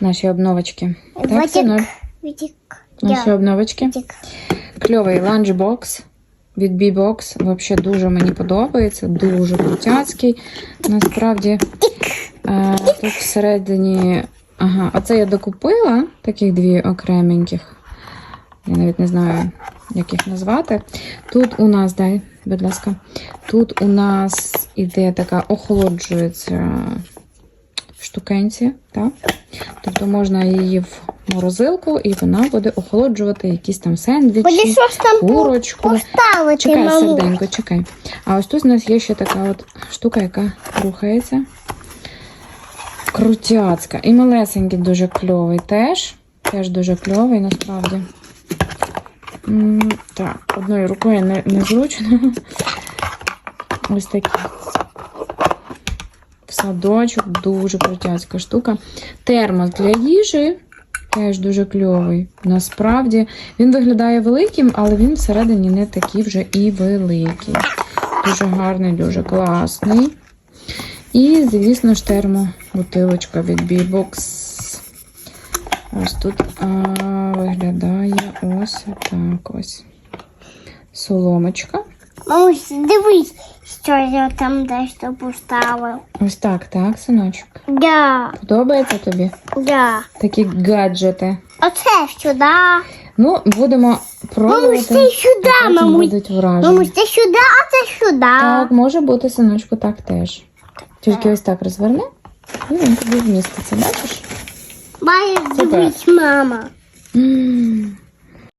наші обновочки. Так, синок? Наші обновочки. Кльовий ланчбокс від B-Box. Взагалі дуже мені подобається, дуже крутяцький. Насправді е, тут всередині. Ага, оце я докупила таких дві окременьких. Я навіть не знаю, як їх назвати. Тут у нас, дай, будь ласка, тут у нас іде така охолоджується штукенці, так? Тобто можна її в морозилку, і вона буде охолоджувати якісь там сендвічі, курочку. поставити, Чекай, маму? серденько, чекай. А ось тут у нас є ще така от штука, яка рухається. Крутяцька. І малесенький дуже кльовий теж. Теж дуже кльовий, насправді. М, Так, одною рукою не, незручно. Ось такий. Садочок дуже крутяцька штука. Термос для їжі. Теж дуже кльовий. Насправді він виглядає великим, але він всередині не такий вже і великий. Дуже гарний, дуже класний. І, звісно ж, термобутилочка від B-Box. Ось тут а, виглядає ось так ось. Соломочка. Мамусь, дивись, що я там дещо поставив. Ось так, так, синочок. Да, Подобається тобі да. такі гаджети? Оце сюди. Ну, будемо пробувати. Мамусь, це сюди, а потім мамусь. будуть вражені. Мамусь, це сюди, а це сюди. Так, може бути, синочку, так теж. Тільки ось так розверни, і він тобі вміститься, бачиш? Має дивись, мама. М,